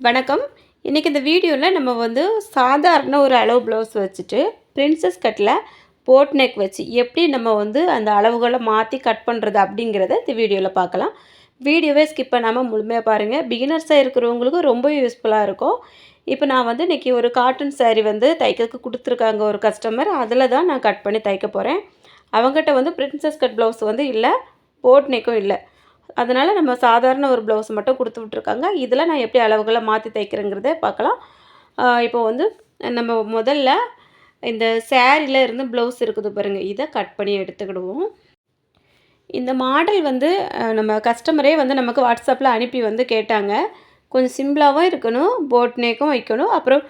வணக்கம். இன்றைக்கி இந்த வீடியோவில் நம்ம வந்து சாதாரண ஒரு அளவு ப்ளவுஸ் வச்சுட்டு பிரின்சஸ் கட்டில் போட் நெக் வச்சு எப்படி நம்ம வந்து அந்த அளவுகளை மாற்றி கட் பண்ணுறது அப்படிங்கிறத இந்த வீடியோவில் பார்க்கலாம். வீடியோவே ஸ்கிப் பண்ணாமல் முழுமையாக பாருங்கள் பிகினர்ஸாக இருக்கிறவங்களுக்கு ரொம்ப யூஸ்ஃபுல்லாக இருக்கும். இப்போ நான் வந்து இன்றைக்கி ஒரு காட்டன் சாரீ வந்து தைக்கிறதுக்கு கொடுத்துருக்காங்க ஒரு கஸ்டமர் அதில் தான் நான் கட் பண்ணி தைக்க போகிறேன் அவங்ககிட்ட வந்து பிரின்சஸ் கட் ப்ளவுஸ் வந்து இல்லை போட் நெக்கும் இல்லை. அதனால் நம்ம சாதாரண ஒரு ப்ளவுஸ் மட்டும் கொடுத்து விட்ருக்காங்க இதில் நான் எப்படி அளவுகளை மாற்றி தைக்கிறேங்கிறத பார்க்கலாம். இப்போ வந்து நம்ம முதல்ல இந்த சேரீல இருந்து ப்ளவுஸ் இருக்குது பாருங்கள் இதை கட் பண்ணி எடுத்துக்கிடுவோம். இந்த மாடல் வந்து நம்ம கஸ்டமரே வந்து நமக்கு வாட்ஸ்அப்பில் அனுப்பி வந்து கேட்டாங்க. கொஞ்சம் சிம்பிளாகவும் இருக்கணும் போட் நேக்கும் வைக்கணும். அப்புறம்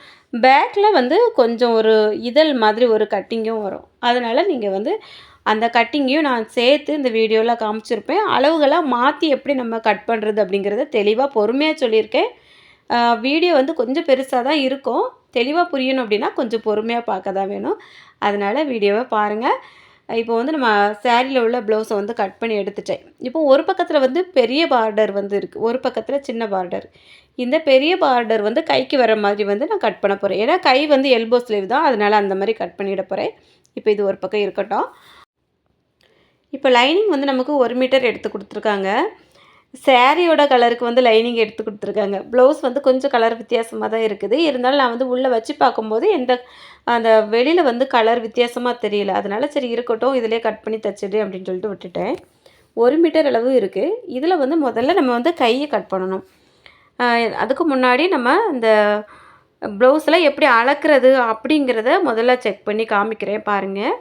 பேக்கில் வந்து கொஞ்சம் ஒரு இதழ் மாதிரி ஒரு கட்டிங்கும் வரும். அதனால் நீங்கள் வந்து அந்த கட்டிங்கையும் நான் சேர்த்து இந்த வீடியோவில் காமிச்சிருப்பேன். அளவுகளாக மாற்றி எப்படி நம்ம கட் பண்ணுறது அப்படிங்கிறத தெளிவாக பொறுமையாக சொல்லியிருக்கேன். வீடியோ வந்து கொஞ்சம் பெருசாக தான் இருக்கும். தெளிவாக புரியணும் அப்படின்னா கொஞ்சம் பொறுமையாக பார்க்க தான் வேணும். அதனால் வீடியோவை பாருங்கள் இப்போ வந்து நம்ம சேரீயில் உள்ள ப்ளவுஸை வந்து கட் பண்ணி எடுத்துட்டேன். இப்போ ஒரு பக்கத்தில் வந்து பெரிய பார்டர் வந்து இருக்குது ஒரு பக்கத்தில் சின்ன பார்டர் இந்த பெரிய பார்டர் வந்து கைக்கு வர மாதிரி வந்து நான் கட் பண்ண போகிறேன் ஏன்னா கை வந்து எல்போ ஸ்லீவ் தான். அதனால் அந்த மாதிரி கட் பண்ணிட போகிறேன் இப்போ இது ஒரு பக்கம் இருக்கட்டும். இப்போ லைனிங் வந்து நமக்கு ஒரு மீட்டர் எடுத்து கொடுத்துருக்காங்க. சேரீயோட கலருக்கு வந்து லைனிங் எடுத்து கொடுத்துருக்காங்க. ப்ளவுஸ் வந்து கொஞ்சம் கலர் வித்தியாசமாக தான் இருக்குது. இருந்தாலும் நான் வந்து உள்ளே வச்சு பார்க்கும்போது எந்த அந்த வெளியில் வந்து கலர் வித்தியாசமாக தெரியல. அதனால் சரி இருக்கட்டும் இதிலே கட் பண்ணி தச்சிடு அப்படின்னு சொல்லிட்டு விட்டுட்டேன். ஒரு மீட்டர் அளவு இருக்குது இதில் வந்து முதல்ல நம்ம வந்து கையை கட் பண்ணணும். அதுக்கு முன்னாடி நம்ம இந்த ப்ளவுஸில் எப்படி அளக்கிறது அப்படிங்கிறத முதல்ல செக் பண்ணி காமிக்கிறேன் பாருங்கள்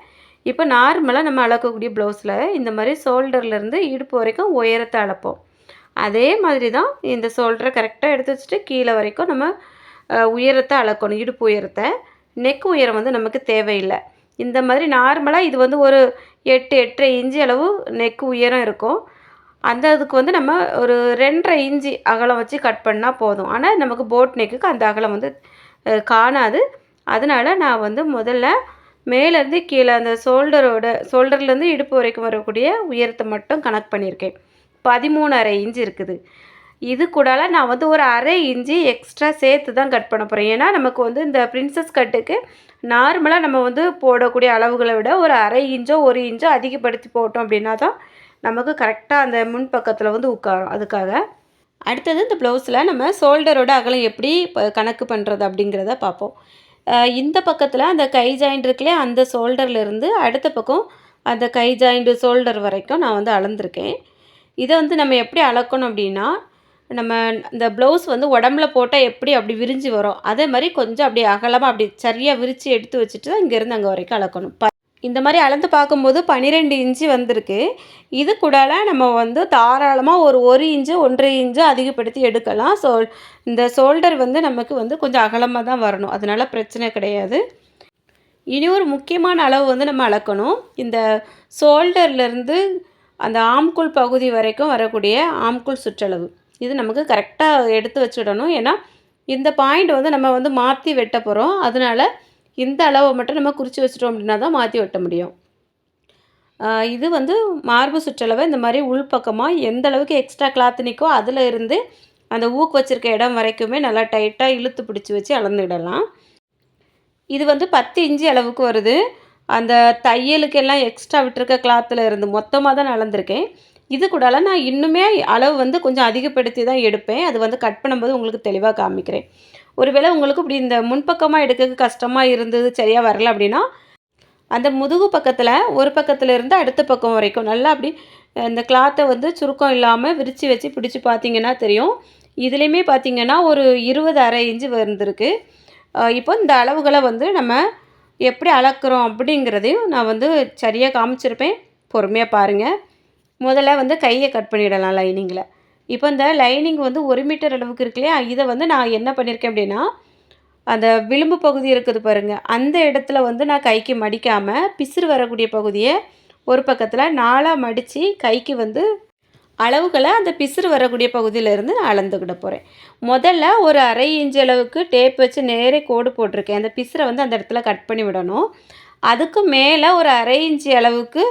இப்போ நார்மலாக நம்ம அளக்கக்கூடிய ப்ளவுஸில் இந்த மாதிரி ஷோல்டர்லேருந்து இடுப்பு வரைக்கும் உயரத்தை அளப்போம். அதே மாதிரி தான் இந்த ஷோல்டரை கரெக்டாக எடுத்து வச்சுட்டு கீழே வரைக்கும் நம்ம உயரத்தை அளக்கணும் இடுப்பு உயரத்தை. நெக் உயரம் வந்து நமக்கு தேவையில்லை. இந்த மாதிரி நார்மலாக இது வந்து ஒரு எட்டு எட்டரை இன்ச்சு அளவு நெக் உயரம் இருக்கும். அந்த இதுக்கு வந்து நம்ம ஒரு ரெண்டரை இன்ச்சு அகலம் வச்சு கட் பண்ணால் போதும். ஆனால் நமக்கு போட் நெக்குக்கு அந்த அகலம் வந்து காணாது. அதனால நான் வந்து முதல்ல மேலேருந்து கீழே அந்த ஷோல்டரோட ஷோல்டர்லேருந்து இடுப்பு வரைக்கும் வரக்கூடிய உயரத்தை மட்டும் கணக்கு பண்ணியிருக்கேன். பதிமூணு அரை இன்ச்சு இருக்குது. இது கூடால நான் வந்து ஒரு அரை இன்ச்சு எக்ஸ்ட்ரா சேர்த்து தான் கட் பண்ண போகிறேன் ஏன்னா நமக்கு வந்து இந்த பிரின்சஸ் கட்டுக்கு நார்மலாக நம்ம வந்து போடக்கூடிய அளவுகளை விட ஒரு அரை இன்ச்சோ ஒரு இன்ச்சோ அதிகப்படுத்தி போட்டோம் அப்படின்னா தான் நமக்கு கரெக்டாக அந்த முன் பக்கத்தில் வந்து உட்காரும் அதுக்காக. அடுத்தது இந்த ப்ளவுஸில் நம்ம ஷோல்டரோட அகலம் எப்படி கணக்கு பண்ணுறது அப்படிங்கிறத பார்ப்போம். இந்த பக்கத்தில் அந்த கை ஜாயிண்ட் இருக்குல்லையே அந்த ஷோல்டர்லேருந்து அடுத்த பக்கம் அந்த கை ஜாயிண்ட் ஷோல்டர் வரைக்கும் நான் வந்து அளந்திருக்கேன். இதை வந்து நம்ம எப்படி அளக்கணும் அப்படின்னா நம்ம இந்த ப்ளவுஸ் வந்து உடம்புல போட்டால் எப்படி அப்படி விரிஞ்சு வரும். அதே மாதிரி கொஞ்சம் அப்படி அகலமாக அப்படி சரியாக விரித்து எடுத்து வச்சுட்டு தான் இங்கேருந்து அங்கே வரைக்கும் அளக்கணும். ப இந்த மாதிரி அளந்து பார்க்கும்போது பன்னிரெண்டு இன்ச்சு வந்திருக்கு. இது கூடால நம்ம வந்து தாராளமாக ஒரு ஒரு இன்ச்சு ஒன்றரை இன்ச்சு அதிகப்படுத்தி எடுக்கலாம். ஸோ இந்த ஷோல்டர் வந்து நமக்கு வந்து கொஞ்சம் அகலமாக தான் வரணும். அதனால் பிரச்சனை கிடையாது. இனி ஒரு முக்கியமான அளவு வந்து நம்ம அளக்கணும். இந்த ஷோல்டர்லேருந்து அந்த ஆம்குள் பகுதி வரைக்கும் வரக்கூடிய ஆம்குள் சுற்றளவு. இது நமக்கு கரெக்டாக எடுத்து வச்சுடணும். ஏன்னா இந்த பாயிண்ட் வந்து நம்ம வந்து மாற்றி வெட்ட போகிறோம் அதனால இந்த அளவை மட்டும் நம்ம குறித்து வச்சிட்டோம் அப்படின்னா தான் மாற்றி வெட்ட முடியும். இது வந்து மார்பு சுற்றளவை இந்த மாதிரி உள்பக்கமாக எந்த அளவுக்கு எக்ஸ்ட்ரா கிளாத் நிற்கோ அதில் இருந்து அந்த ஊக்கு வச்சிருக்க இடம் வரைக்குமே நல்லா டைட்டாக இழுத்து பிடிச்சி வச்சு அளந்துடலாம். இது வந்து பத்து இன்ச்சு அளவுக்கு வருது. அந்த தையலுக்கெல்லாம் எக்ஸ்ட்ரா விட்டுருக்க கிளாத்தில் இருந்து மொத்தமாக தான் அளந்திருக்கேன். இது கூடால நான் இன்னுமே அளவு வந்து கொஞ்சம் அதிகப்படுத்தி தான் எடுப்பேன். அது வந்து கட் பண்ணும்போது உங்களுக்கு தெளிவாக காமிக்கிறேன். ஒருவேளை உங்களுக்கு இப்படி இந்த முன்பக்கமாக எடுக்க கஷ்டமாக இருந்தது சரியாக வரல அப்படின்னா அந்த முதுகு பக்கத்தில் ஒரு பக்கத்தில் இருந்து அடுத்த பக்கம் வரைக்கும் நல்லா அப்படி இந்த கிளாத்தை வந்து சுருக்கம் இல்லாமல் விரித்து வச்சு பிடிச்சி பார்த்தீங்கன்னா தெரியும். இதுலேயுமே பார்த்தீங்கன்னா ஒரு இருபது அரை இன்ச்சு வந்திருக்கு. இப்போ இந்த அளவுகளை வந்து நம்ம எப்படி அளக்குறோம் அப்படிங்கிறதையும் நான் வந்து சரியாக காமிச்சிருப்பேன். பொறுமையாக பாருங்கள் முதல்ல வந்து கையை கட் பண்ணிடலாம் லைனிங்கில் இப்போ இந்த லைனிங் வந்து ஒரு மீட்டர் அளவுக்கு இருக்கு இல்லையா? இதை வந்து நான் என்ன பண்ணியிருக்கேன் அப்படின்னா அந்த விளிம்பு பகுதி இருக்குது பாருங்கள் அந்த இடத்துல வந்து நான் கைக்கு மடிக்காமல் பிசிறு வரக்கூடிய பகுதியை ஒரு பக்கத்தில் நாலாக மடித்து கைக்கு வந்து அளவுகளை அந்த பிசிறு வரக்கூடிய பகுதியிலேருந்து அளந்துக்கிட போகிறேன் முதல்ல ஒரு அரை இன்ச் அளவுக்கு டேப் வச்சு நேரே கோடு போட்டிருக்கேன். அந்த பிசிறை வந்து அந்த இடத்துல கட் பண்ணி விடணும். அதுக்கு மேலே ஒரு அரை இன்ச்சு அளவுக்கு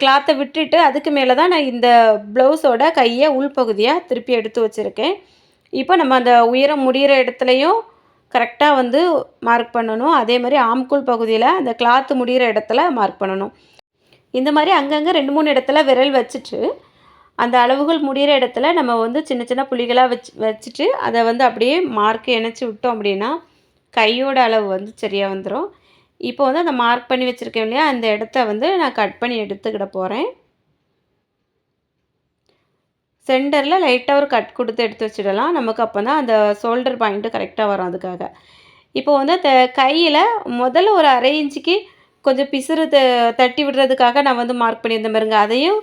கிளாத்தை விட்டுட்டு அதுக்கு மேலே தான் நான் இந்த ப்ளவுஸோட கையை உள்பகுதியாக திருப்பி எடுத்து வச்சுருக்கேன். இப்போ நம்ம அந்த உயரம் முடிகிற இடத்துலையும் கரெக்டாக வந்து மார்க் பண்ணணும். அதே மாதிரி ஆம்கூல் பகுதியில் அந்த கிளாத்து முடிகிற இடத்துல மார்க் பண்ணணும். இந்த மாதிரி அங்கங்கே ரெண்டு மூணு இடத்துல விரல் வச்சுட்டு அந்த அளவுகள் முடிகிற இடத்துல நம்ம வந்து சின்ன சின்ன புள்ளிகளாக வச்சு வச்சுட்டு அதை வந்து அப்படியே மார்க் இணைச்சி விட்டோம் அப்படின்னா கையோட அளவு வந்து சரியாக வந்துடும் இப்போ வந்து அந்த மார்க் பண்ணி வச்சுருக்கேன் இல்லையா அந்த இடத்த வந்து நான் கட் பண்ணி எடுத்துக்கிட போகிறேன் சென்டரில் லைட்டாக ஒரு கட் கொடுத்து எடுத்து வச்சிடலாம். நமக்கு அப்போ தான் அந்த ஷோல்டர் பாயிண்ட்டு கரெக்டாக வரும் அதுக்காக. இப்போ வந்து த கையில் முதல்ல ஒரு அரை இன்ச்சுக்கு கொஞ்சம் பிசுறு த தட்டி விடுறதுக்காக நான் வந்து மார்க் பண்ணியிருந்தேன் பாருங்க. அதையும்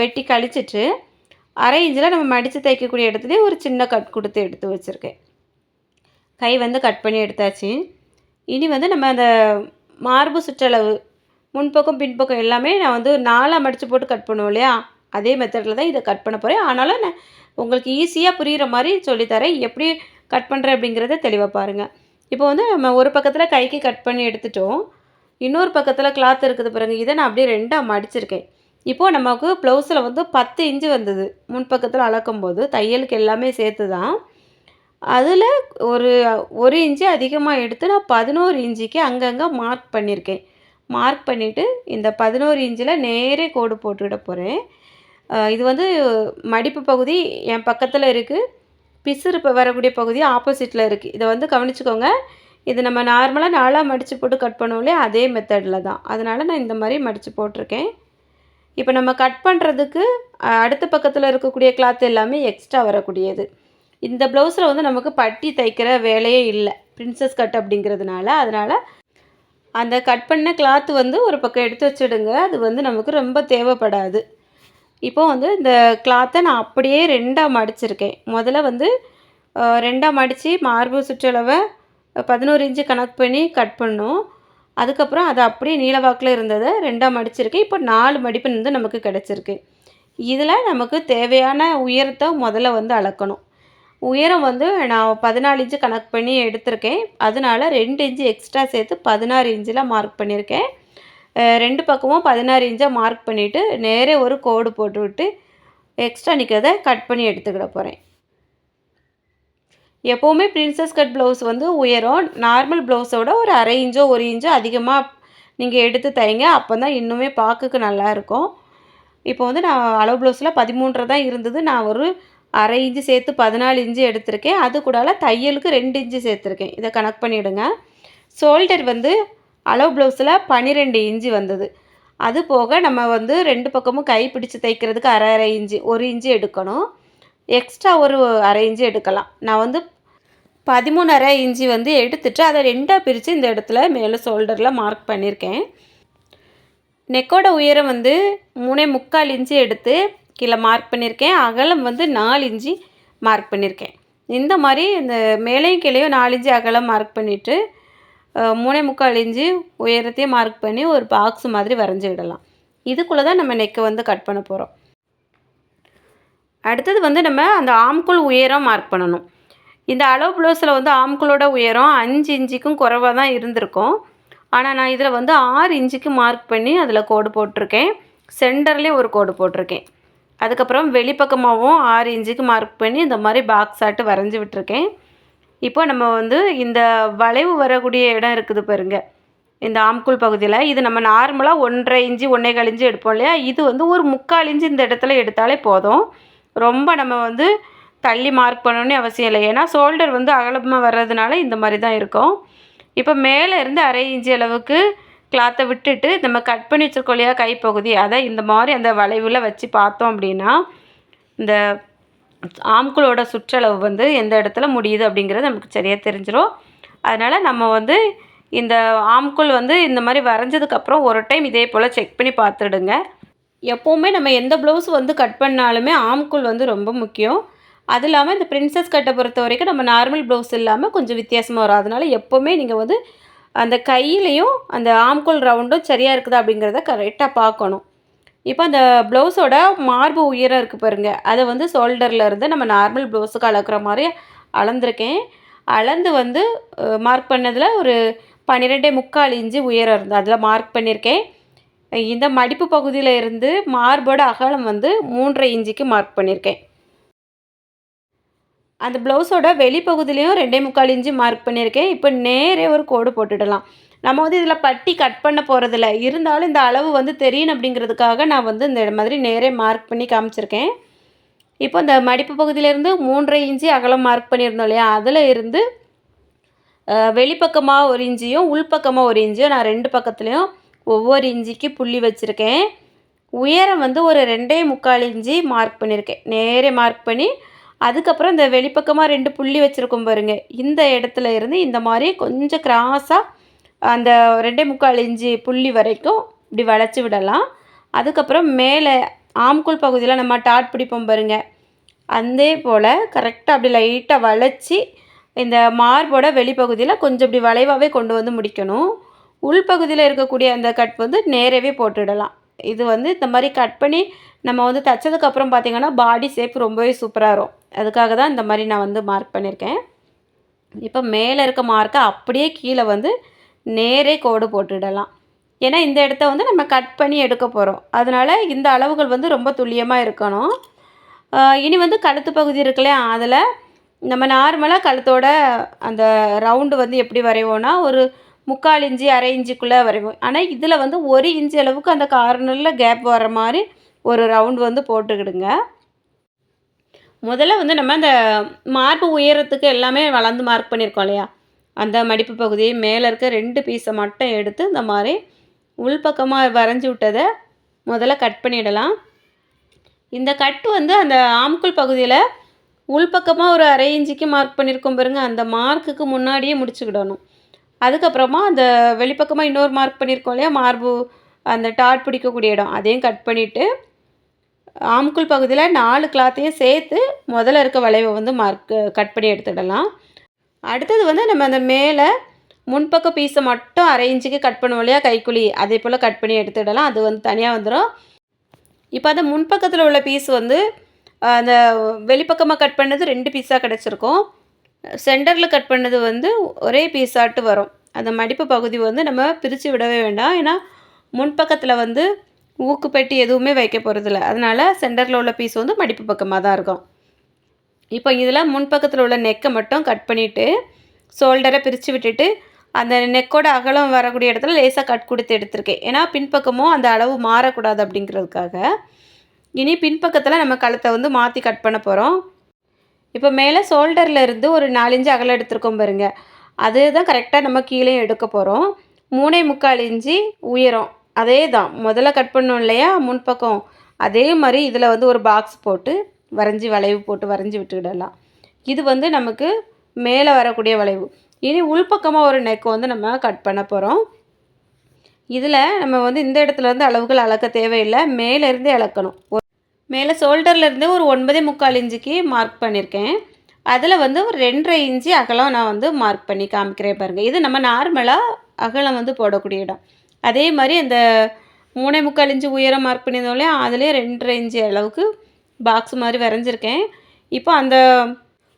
வெட்டி கழிச்சிட்டு அரை இன்ச்சில் நம்ம மடித்து தைக்கக்கூடிய இடத்துலையும் ஒரு சின்ன கட் கொடுத்து எடுத்து வச்சுருக்கேன். கை வந்து கட் பண்ணி எடுத்தாச்சு. இனி வந்து நம்ம அந்த மார்பு சுற்றளவு முன்பக்கம் பின்பக்கம் எல்லாமே நான் வந்து நாலாக மடித்து போட்டு கட் பண்ணுவோம் இல்லையா? அதே மெத்தடில் தான் இதை கட் பண்ண போகிறேன் ஆனாலும் நான் உங்களுக்கு ஈஸியாக புரிகிற மாதிரி சொல்லித்தரேன் எப்படி கட் பண்ணுறேன் அப்படிங்கிறத தெளிவாக பாருங்கள் இப்போ வந்து நம்ம ஒரு பக்கத்தில் கைக்கு கட் பண்ணி எடுத்துட்டோம். இன்னொரு பக்கத்தில் கிளாத் இருக்குது பாருங்கள் இதை நான் அப்படியே ரெண்டாக மடிச்சிருக்கேன். இப்போது நமக்கு ப்ளவுஸில் வந்து பத்து இன்ச்சு வந்தது. முன்பக்கத்தில் அளக்கும்போது தையலுக்கு எல்லாமே சேர்த்து தான் அதில் ஒரு ஒரு இன்ச்சு அதிகமாக எடுத்து நான் பதினோரு இன்ச்சுக்கு அங்கங்கே மார்க் பண்ணியிருக்கேன் மார்க் பண்ணிவிட்டு இந்த பதினோரு இன்ச்சில் நேரே கோடு போட்டுவிட போகிறேன் இது வந்து மடிப்பு பகுதி என் பக்கத்தில் இருக்குது பிசுறு இப்போ வரக்கூடிய பகுதி ஆப்போசிட்டில் இருக்குது இதை வந்து கவனிச்சுக்கோங்க. இது நம்ம நார்மலாக நாளாக மடித்து போட்டு கட் பண்ணுவோம்லே அதே மெத்தடில் தான். அதனால் நான் இந்த மாதிரி மடித்து போட்டிருக்கேன். இப்போ நம்ம கட் பண்ணுறதுக்கு அடுத்த பக்கத்தில் இருக்கக்கூடிய கிளாத் எல்லாமே எக்ஸ்ட்ரா வரக்கூடியது. இந்த ப்ளவுஸில் வந்து நமக்கு பட்டி தைக்கிற வேலையே இல்லை. பிரின்சஸ் கட் அப்படிங்கிறதுனால அதனால் அந்த கட் பண்ண கிளாத்து வந்து ஒரு பக்கம் எடுத்து வச்சுடுங்க. அது வந்து நமக்கு ரொம்ப தேவைப்படாது. இப்போது வந்து இந்த கிளாத்தை நான் அப்படியே ரெண்டாக மடிச்சிருக்கேன். முதல்ல வந்து ரெண்டாக மடித்து மார்பு சுற்றளவை பதினோரு இன்ச்சு கணக்கு பண்ணி கட் பண்ணோம். அதுக்கப்புறம் அது அப்படியே நீளவாக்கில் இருந்ததை ரெண்டாக மடிச்சிருக்கேன். இப்போ நாலு மடிப்பு வந்து நமக்கு கிடச்சிருக்கு. இதில் நமக்கு தேவையான உயரத்தை முதல்ல வந்து அளக்கணும். உயரம் வந்து நான் பதினாலு இன்ச்சு கணக்கு பண்ணி எடுத்திருக்கேன். அதனால் ரெண்டு இன்ச்சு எக்ஸ்ட்ரா சேர்த்து பதினாறு இன்ச்சில் மார்க் பண்ணியிருக்கேன். ரெண்டு பக்கமும் பதினாறு இன்ச்சாக மார்க் பண்ணிவிட்டு நேரே ஒரு கோடு போட்டுவிட்டு எக்ஸ்ட்ரா நிற்கிறத கட் பண்ணி எடுத்துக்கிட போகிறேன் எப்போவுமே பிரின்சஸ் கட் ப்ளவுஸ் வந்து உயரம் நார்மல் ப்ளவுஸோட ஒரு அரை இன்ச்சோ ஒரு இன்ச்சோ அதிகமாக நீங்கள் எடுத்து தைங்க அப்போ தான் இன்னுமே பார்க்குக்கு நல்லாயிருக்கும் இப்போ வந்து நான் அளவு ப்ளவுஸில் பதிமூன்றரை தான் இருந்தது. நான் ஒரு அரை இன்ச்சு சேர்த்து பதினாலு இன்ச்சு எடுத்திருக்கேன். அது கூடால தையலுக்கு ரெண்டு இன்ச்சு சேர்த்துருக்கேன். இதை கனெக்ட் பண்ணிவிடுங்க ஷோல்டர் வந்து அளவு ப்ளவுஸில் பன்னிரெண்டு இன்ச்சு வந்தது. அது போக நம்ம வந்து ரெண்டு பக்கமும் கை பிடிச்சி தைக்கிறதுக்கு அரை அரை இன்ச்சு ஒரு இன்ச்சு எடுக்கணும். எக்ஸ்ட்ரா ஒரு அரை இன்ச்சு எடுக்கலாம். நான் வந்து பதிமூணு அரை இன்ச்சு வந்து எடுத்துட்டு அதை ரெண்டாக பிரித்து இந்த இடத்துல மேலே ஷோல்டரில் மார்க் பண்ணியிருக்கேன் நெக்கோட உயரம் வந்து மூணே முக்கால் இன்ச்சு எடுத்து கீழே மார்க் பண்ணியிருக்கேன். அகலம் வந்து நாலு இன்ச்சு மார்க் பண்ணியிருக்கேன். இந்த மாதிரி இந்த மேலேயும் கீழேயும் நாலு இன்ச்சு அகலம் மார்க் பண்ணிவிட்டு மூணே முக்கால் இன்ச்சு உயரத்தையும் மார்க் பண்ணி ஒரு பாக்ஸ் மாதிரி வரைஞ்சி விடலாம். இதுக்குள்ளே தான் நம்ம நெக்கை வந்து கட் பண்ண போகிறோம் அடுத்தது வந்து நம்ம அந்த ஆம்குள் உயரம் மார்க் பண்ணணும். இந்த அளவு ப்ளவுஸில் வந்து ஆம்குளோட உயரம் அஞ்சு இன்ச்சுக்கும் குறைவாக தான் இருந்திருக்கும். ஆனால் நான் இதில் வந்து ஆறு இன்ச்சுக்கு மார்க் பண்ணி அதில் கோடு போட்டிருக்கேன். சென்டர்லேயும் ஒரு கோடு போட்டிருக்கேன். அதுக்கப்புறம் வெளிப்பக்கமாகவும் ஆறு இன்ச்சுக்கு மார்க் பண்ணி இந்த மாதிரி பாக்ஸ் ஆட்டு வரைஞ்சி விட்டுருக்கேன். இப்போ நம்ம வந்து இந்த வளைவு வரக்கூடிய இடம் இருக்குது பாருங்க. இந்த ஆம்குள் பகுதியில் இது நம்ம நார்மலாக ஒன்றரை இஞ்சி ஒன்றே கால் எடுப்போம் இல்லையா? இது வந்து ஒரு முக்கால் இஞ்சி இந்த இடத்துல எடுத்தாலே போதும். ரொம்ப நம்ம வந்து தள்ளி மார்க் பண்ணணும்னு அவசியம் இல்லை. ஏன்னா ஷோல்டர் வந்து அகலமாக வர்றதுனால இந்த மாதிரி தான் இருக்கும். இப்போ மேலே இருந்து அரை இஞ்சி அளவுக்கு கிளாத்தை விட்டுட்டு நம்ம கட் பண்ணி வச்சுருக்கோம் இல்லையா கைப்பகுதி அதை இந்த மாதிரி அந்த வளைவில் வச்சு பார்த்தோம் அப்படின்னா இந்த ஆம்குளோட சுற்றளவு வந்து எந்த இடத்துல முடியுது அப்படிங்கிறது நமக்கு சரியாக தெரிஞ்சிடும் அதனால் நம்ம வந்து இந்த ஆம்குள் வந்து இந்த மாதிரி வரைஞ்சதுக்கப்புறம் ஒரு டைம் இதே போல் செக் பண்ணி பார்த்துடுங்க. எப்போவுமே நம்ம எந்த ப்ளவுஸ் வந்து கட் பண்ணாலுமே ஆம்குள் வந்து ரொம்ப முக்கியம். அது இல்லாமல் இந்த பிரின்சஸ் கட்டை பொறுத்த வரைக்கும் நம்ம நார்மல் ப்ளவுஸ் இல்லாமல் கொஞ்சம் வித்தியாசமாக வரும். அதனால் எப்போவுமே நீங்கள் வந்து அந்த கையிலையும் அந்த ஆம்கோல் ரவுண்டும் சரியாக இருக்குதா அப்படிங்கிறத கரெக்டாக பார்க்கணும். இப்போ அந்த ப்ளவுஸோட மார்பு உயரம் இருக்குது பாருங்கள் அதை வந்து ஷோல்டரில் இருந்து நம்ம நார்மல் ப்ளவுஸுக்கு அளக்குற மாதிரி அளந்திருக்கேன். அளந்து வந்து மார்க் பண்ணதில் ஒரு பன்னிரெண்டே முக்கால் இன்ச்சு உயரம் இருந்து அதில் மார்க் பண்ணியிருக்கேன் இந்த மடிப்பு பகுதியில் இருந்து மார்போட அகலம் வந்து மூன்றரை இன்ச்சுக்கு மார்க் பண்ணியிருக்கேன் அந்த ப்ளவுஸோட வெளிப்பகுதியிலையும் ரெண்டே முக்கால் இன்ச்சு மார்க் பண்ணியிருக்கேன். இப்போ நேரே ஒரு கோடு போட்டுடலாம். நம்ம வந்து இதில் பட்டி கட் பண்ண போகிறதில்ல இருந்தாலும் இந்த அளவு வந்து தெரியும் அப்படிங்கிறதுக்காக நான் வந்து இந்த மாதிரி நேரே மார்க் பண்ணி காமிச்சிருக்கேன். இப்போ இந்த மடிப்பு பகுதியிலேருந்து மூன்றரை இன்ச்சு அகலம் மார்க் பண்ணியிருந்தோம் இல்லையா? அதில் இருந்து வெளிப்பக்கமாக ஒரு இன்ச்சியும் உள்பக்கமாக ஒரு இன்ச்சியும் நான் ரெண்டு பக்கத்துலேயும் ஒவ்வொரு இன்ச்சிக்கு புள்ளி வச்சுருக்கேன். உயரம் வந்து ஒரு ரெண்டே முக்கால் இன்ச்சி மார்க் பண்ணியிருக்கேன். நேரே மார்க் பண்ணி அதுக்கப்புறம் இந்த வெளிப்பக்கமாக ரெண்டு புள்ளி வச்சுருக்கோம் பாருங்க. இந்த இடத்துல இருந்து இந்த மாதிரி கொஞ்சம் கிராஸாக அந்த ரெண்டே முக்கால் இஞ்சி புள்ளி வரைக்கும் இப்படி வளைச்சி விடலாம். அதுக்கப்புறம் மேலே ஆம்கூல் பகுதியில் நம்ம டாட் பிடிப்போம் பாருங்க. அதே போல் கரெக்டாக அப்படி லைட்டாக வளைச்சி இந்த மார்போட வெளிப்பகுதியில் கொஞ்சம் இப்படி வளைவாகவே கொண்டு வந்து முடிக்கணும். உள்பகுதியில் இருக்கக்கூடிய அந்த கட் வந்து நேரவே போட்டுடலாம். இது வந்து இந்த மாதிரி கட் பண்ணி நம்ம வந்து தைச்சதுக்கப்புறம் பார்த்திங்கன்னா பாடி ஷேப் ரொம்பவே சூப்பராக இருக்கும். அதுக்காக தான் இந்த மாதிரி நான் வந்து மார்க் பண்ணியிருக்கேன் இப்போ மேலே இருக்க மார்க்கை அப்படியே கீழே வந்து நேரே கோடு போட்டுடலாம். ஏன்னா இந்த இடத்த வந்து நம்ம கட் பண்ணி எடுக்க போகிறோம் அதனால் இந்த அளவுகள் வந்து ரொம்ப துல்லியமாக இருக்கணும். இனி வந்து கழுத்து பகுதி இருக்குல்லையா அதில் நம்ம நார்மலாக கழுத்தோட அந்த ரவுண்டு வந்து எப்படி வரைவோன்னா ஒரு முக்கால் இஞ்சி அரை இஞ்சிக்குள்ளே வரைவோம் ஆனால் இதில் வந்து ஒரு இஞ்சி அளவுக்கு அந்த கார்னரில் கேப் வர மாதிரி ஒரு ரவுண்டு வந்து போட்டுக்கிடுங்க. முதல்ல வந்து நம்ம அந்த மார்பு உயரத்துக்கு எல்லாமே வளர்ந்து மார்க் பண்ணியிருக்கோம் இல்லையா? அந்த மடிப்பு பகுதி மேலே இருக்க ரெண்டு பீஸை மட்டும் எடுத்து இந்த மாதிரி உள்பக்கமாக வரைஞ்சி விட்டதை முதல்ல கட் பண்ணிடலாம். இந்த கட்டு வந்து அந்த ஆம்குள் பகுதியில் உள்பக்கமாக ஒரு அரை இஞ்சிக்கு மார்க் பண்ணியிருக்கோம் பாருங்கள் அந்த மார்க்குக்கு முன்னாடியே முடிச்சுக்கிடணும். அதுக்கப்புறமா அந்த வெளிப்பக்கமாக இன்னொரு மார்க் பண்ணியிருக்கோம் இல்லையா? மார்பு அந்த டாட் பிடிக்கக்கூடிய இடம் அதையும் கட் பண்ணிவிட்டு ஆம்குள் பகுதியில் நாலு கிளாத்தையும் சேர்த்து முதல்ல இருக்க வளைவை வந்து மார்க் கட் பண்ணி எடுத்துடலாம். அடுத்தது வந்து நம்ம அந்த மேலே முன்பக்க பீஸை மட்டும் அரை இன்ச்சுக்கு கட் பண்ணுவோம் இல்லையா? கைக்குழி அதே போல் கட் பண்ணி எடுத்துடலாம். அது வந்து தனியாக வந்துடும் இப்போ அந்த முன்பக்கத்தில் உள்ள பீஸ் வந்து அந்த வெளிப்பக்கமாக கட் பண்ணது ரெண்டு பீஸாக கிடச்சிருக்கும். சென்டரில் கட் பண்ணது வந்து ஒரே பீஸாட்டு வரும். அந்த மடிப்பு பகுதி வந்து நம்ம பிரித்து விடவே வேண்டாம். ஏன்னா முன்பக்கத்தில் வந்து ஊக்கு பெட்டி எதுவுமே வைக்க போகிறதில்ல அதனால் சென்டரில் உள்ள பீஸ் வந்து மடிப்பு பக்கமாக தான் இருக்கும். இப்போ இதில் முன்பக்கத்தில் உள்ள நெக்கை மட்டும் கட் பண்ணிவிட்டு ஷோல்டரை பிரித்து விட்டுட்டு அந்த நெக்கோட அகலம் வரக்கூடிய இடத்துல லேசாக கட் கொடுத்து எடுத்திருக்கேன். ஏன்னா பின்பக்கமும் அந்த அளவு மாறக்கூடாது அப்படிங்கிறதுக்காக. இனி பின்பக்கத்தில் நம்ம கழுத்தை வந்து மாற்றி கட் பண்ண போகிறோம் இப்போ மேலே ஷோல்டரில் இருந்து ஒரு நாலஞ்சு அகலம் எடுத்திருக்கோம் பாருங்க. அது தான் கரெக்டாக நம்ம கீழே எடுக்க போகிறோம் மூணே முக்கால் இஞ்சி உயரம். அதே தான். முதல்ல கட் பண்ணோம் இல்லையா? முன்பக்கம் அதே மாதிரி இதில் வந்து ஒரு பாக்ஸ் போட்டு வரைஞ்சி வளைவு போட்டு வரைஞ்சி விட்டுக்கிடலாம். இது வந்து நமக்கு மேலே வரக்கூடிய வளைவு. இனி உள்பக்கமாக ஒரு நெக் வந்து நம்ம கட் பண்ண போகிறோம் இதில் நம்ம வந்து இந்த இடத்துல இருந்து அளவுகள் அளக்க தேவையில்லை. மேலேருந்தே அளக்கணும். மேலே ஷோல்டர்லேருந்து ஒரு ஒன்பதே முக்கால் இன்ச்சுக்கு மார்க் பண்ணியிருக்கேன் அதில் வந்து ஒரு ரெண்டரை இன்ச்சு அகலம் நான் வந்து மார்க் பண்ணி காமிக்கிறேன் பாருங்கள் இது நம்ம நார்மலாக அகலம் வந்து போடக்கூடிய இடம். அதே மாதிரி அந்த மூணே முக்கால் இன்ச்சு உயரம் மார்க் பண்ணியிருந்தோம் இல்லையா அதுலேயே ரெண்டரை இன்ச்சு அளவுக்கு பாக்ஸ் மாதிரி வரைஞ்சிருக்கேன். இப்போ அந்த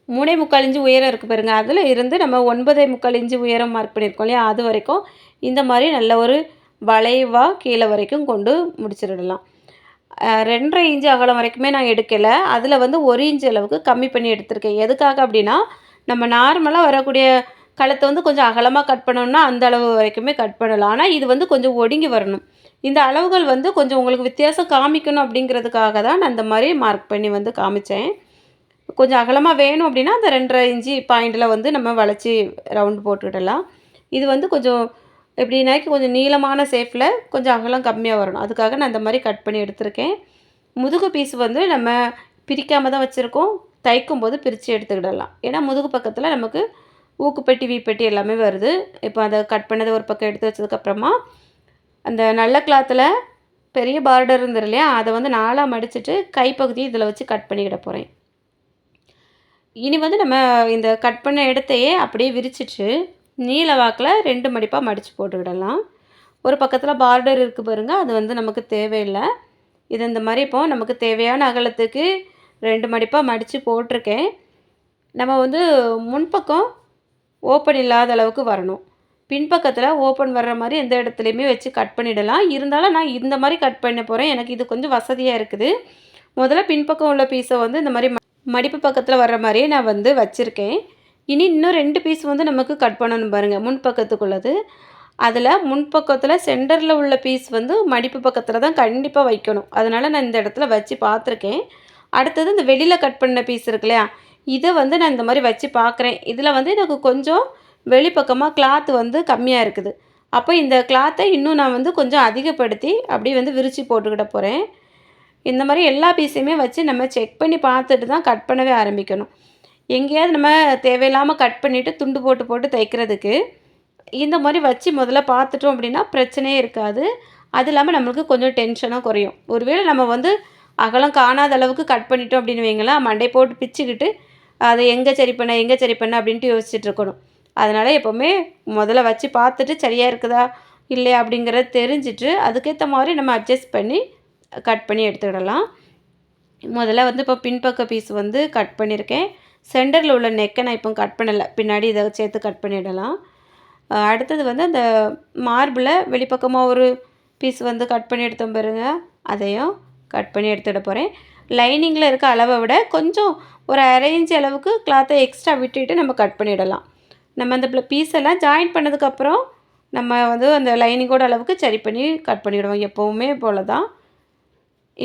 மூணே முக்கால் இன்ச்சு உயரம் இருக்குது பாருங்க அதில் இருந்து நம்ம ஒன்பதே முக்கால் இன்ச்சு உயரம் மார்க் பண்ணியிருக்கோம் இல்லையா அது வரைக்கும் இந்த மாதிரி நல்ல ஒரு வளைவாக கீழே வரைக்கும் கொண்டு முடிச்சிடலாம். ரெண்டரை இன்ச்சு அகலம் வரைக்குமே நான் எடுக்கலை. அதில் வந்து ஒரு இன்ச்சு அளவுக்கு கம்மி பண்ணி எடுத்திருக்கேன். எதுக்காக அப்படின்னா நம்ம நார்மலாக வரக்கூடிய கழுத்தை வந்து கொஞ்சம் அகலமாக கட் பண்ணோம்னா அந்த அளவு வரைக்குமே கட் பண்ணலாம். ஆனால் இது வந்து கொஞ்சம் ஒடுங்கி வரணும். இந்த அளவுகள் வந்து கொஞ்சம் உங்களுக்கு வித்தியாசம் காமிக்கணும் அப்படிங்கிறதுக்காக தான் நான் இந்த மாதிரி மார்க் பண்ணி வந்து காமித்தேன் கொஞ்சம் அகலமாக வேணும் அப்படின்னா அந்த ரெண்டரை இன்ச்சு பாயிண்டில் வந்து நம்ம வளைச்சி ரவுண்ட் போட்டுக்கிடலாம். இது வந்து கொஞ்சம் எப்படின்னாக்கி கொஞ்சம் நீளமான சேஃபில் கொஞ்சம் அகலம் கம்மியாக வரணும். அதுக்காக நான் இந்த மாதிரி கட் பண்ணி எடுத்திருக்கேன். முதுகு பீஸ் வந்து நம்ம பிரிக்காமல் தான் வச்சுருக்கோம். தைக்கும் போது பிரித்து எடுத்துக்கிடலாம். ஏன்னா முதுகு பக்கத்தில் நமக்கு ஊக்குப்பெட்டி வீப்பெட்டி எல்லாமே வருது. இப்போ அதை கட் பண்ணதை ஒரு பக்கம் எடுத்து வச்சதுக்கப்புறமா அந்த நல்ல கிளாத்தில் பெரிய பார்டர் இருந்தது இல்லையா அதை வந்து நாலாக மடிச்சுட்டு கைப்பகுதியை இதில் வச்சு கட் பண்ணிக்கிட போகிறேன் இனி வந்து நம்ம இந்த கட் பண்ண இடத்தையே அப்படியே விரிச்சிட்டு நீல வாக்கில் ரெண்டு மடிப்பாக மடித்து போட்டுக்கிடலாம். ஒரு பக்கத்தில் பார்டர் இருக்குது பாருங்கள் அது வந்து நமக்கு தேவையில்லை. இது இந்த மாதிரி இப்போ நமக்கு தேவையான அகலத்துக்கு ரெண்டு மடிப்பாக மடித்து போட்டிருக்கேன். நம்ம வந்து முன்பக்கம் ஓப்பன் இல்லாத அளவுக்கு வரணும். பின்பக்கத்தில் ஓப்பன் வர்ற மாதிரி எந்த இடத்துலையுமே வச்சு கட் பண்ணிடலாம். இருந்தாலும் நான் இந்த மாதிரி கட் பண்ண போகிறேன் எனக்கு இது கொஞ்சம் வசதியாக இருக்குது. முதல்ல பின்பக்கம் உள்ள பீஸை வந்து இந்த மாதிரி மடிப்பு பக்கத்தில் வர்ற மாதிரியே நான் வந்து வச்சுருக்கேன். இனி இன்னும் ரெண்டு பீஸ் வந்து நமக்கு கட் பண்ணணும் பாருங்கள் முன் பக்கத்துக்குள்ளது அதில் முன்பக்கத்தில் சென்டரில் உள்ள பீஸ் வந்து மடிப்பு பக்கத்தில் தான் கண்டிப்பாக வைக்கணும். அதனால் நான் இந்த இடத்துல வச்சு பார்த்துருக்கேன். அடுத்தது இந்த வெளியில் கட் பண்ண பீஸ் இருக்கு இல்லையா? இதை வந்து நான் இந்த மாதிரி வச்சு பார்க்குறேன். இதில் வந்து எனக்கு கொஞ்சம் வெளிப்பக்கமாக கிளாத் வந்து கம்மியாக இருக்குது. அப்போ இந்த கிளாத்தை இன்னும் நான் வந்து கொஞ்சம் அதிகப்படுத்தி அப்படியே வந்து விரித்து போட்டுக்கிட போகிறேன் இந்த மாதிரி எல்லா பீஸையுமே வச்சு நம்ம செக் பண்ணி பார்த்துட்டு தான் கட் பண்ணவே ஆரம்பிக்கணும். எங்கேயாவது நம்ம தேவையில்லாமல் கட் பண்ணிவிட்டு துண்டு போட்டு போட்டு தைக்கிறதுக்கு இந்த மாதிரி வச்சு முதல்ல பார்த்துட்டோம் அப்படின்னா பிரச்சனையே இருக்காது. அது இல்லாமல் நம்மளுக்கு கொஞ்சம் டென்ஷனாக குறையும். ஒருவேளை நம்ம வந்து அகலம் காணாத அளவுக்கு கட் பண்ணிட்டோம் அப்படின்னு வைங்களேன் மண்டை போட்டு பிச்சுக்கிட்டு அதை எங்கே சரி பண்ண எங்கே சரி பண்ண அப்படின்ட்டு யோசிச்சுட்டு இருக்கணும். அதனால் எப்போவுமே முதல்ல வச்சு பார்த்துட்டு சரியாக இருக்குதா இல்லையா அப்படிங்கிறத தெரிஞ்சுட்டு அதுக்கேற்ற மாதிரி நம்ம அட்ஜஸ்ட் பண்ணி கட் பண்ணி எடுத்துக்கிடலாம். முதல்ல வந்து இப்போ பின்பக்க பீஸ் வந்து கட் பண்ணியிருக்கேன். சென்டரில் உள்ள நெக்கை நான் இப்போ கட் பண்ணலை. பின்னாடி இதை சேர்த்து கட் பண்ணிடலாம். அடுத்தது வந்து அந்த மார்பிளை வெளிப்பக்கமாக ஒரு பீஸ் வந்து கட் பண்ணி எடுத்தோம் பாருங்க. அதையும் கட் பண்ணி எடுத்துட போகிறேன் லைனிங்கில் இருக்க அளவை விட கொஞ்சம் ஒரு அரை இன்ச் அளவுக்கு கிளாத்தை எக்ஸ்ட்ரா விட்டுட்டு நம்ம கட் பண்ணிடலாம். நம்ம அந்த பீஸ் எல்லாம் ஜாயின் பண்ணதுக்கப்புறம் நம்ம வந்து அந்த லைனிங்கோட அளவுக்கு சரி பண்ணி கட் பண்ணிவிடுவோம் எப்போவுமே போல் தான்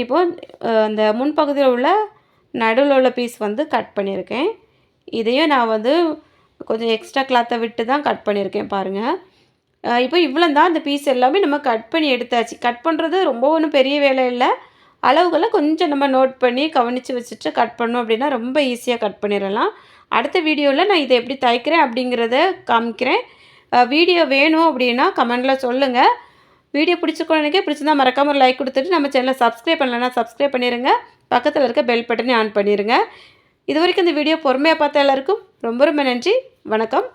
இப்போது அந்த முன்பகுதியில் உள்ள நடுவில் உள்ள பீஸ் வந்து கட் பண்ணியிருக்கேன். இதையும் நான் வந்து கொஞ்சம் எக்ஸ்ட்ரா கிளாத்தை விட்டு தான் கட் பண்ணியிருக்கேன் பாருங்கள் இப்போ இவ்வளோ தான் அந்த பீஸ் எல்லாமே நம்ம கட் பண்ணி எடுத்தாச்சு. கட் பண்ணுறது ரொம்ப ஒன்றும் பெரிய வேலை இல்லை. அளவுகளை கொஞ்சம் நம்ம நோட் பண்ணி கவனித்து வச்சுட்டு கட் பண்ணோம் அப்படின்னா ரொம்ப ஈஸியாக கட் பண்ணிடலாம். அடுத்த வீடியோவில் நான் இதை எப்படி தைக்கிறேன் அப்படிங்கிறத காமிக்கிறேன். வீடியோ வேணும் அப்படின்னா கமெண்டில் சொல்லுங்கள் வீடியோ பிடிச்சிக்கொண்டே பிடிச்சிருந்தா மறக்காமல் லைக் கொடுத்துட்டு நம்ம சேனலை சப்ஸ்கிரைப் பண்ணலன்னா சப்ஸ்கிரைப் பண்ணிடுங்க பக்கத்தில் இருக்க பெல் பட்டனை ஆன் பண்ணிடுங்க இது வரைக்கும் இந்த வீடியோ பொறுமையாக பார்த்த எல்லாருக்கும் ரொம்ப ரொம்ப நன்றி. வணக்கம்.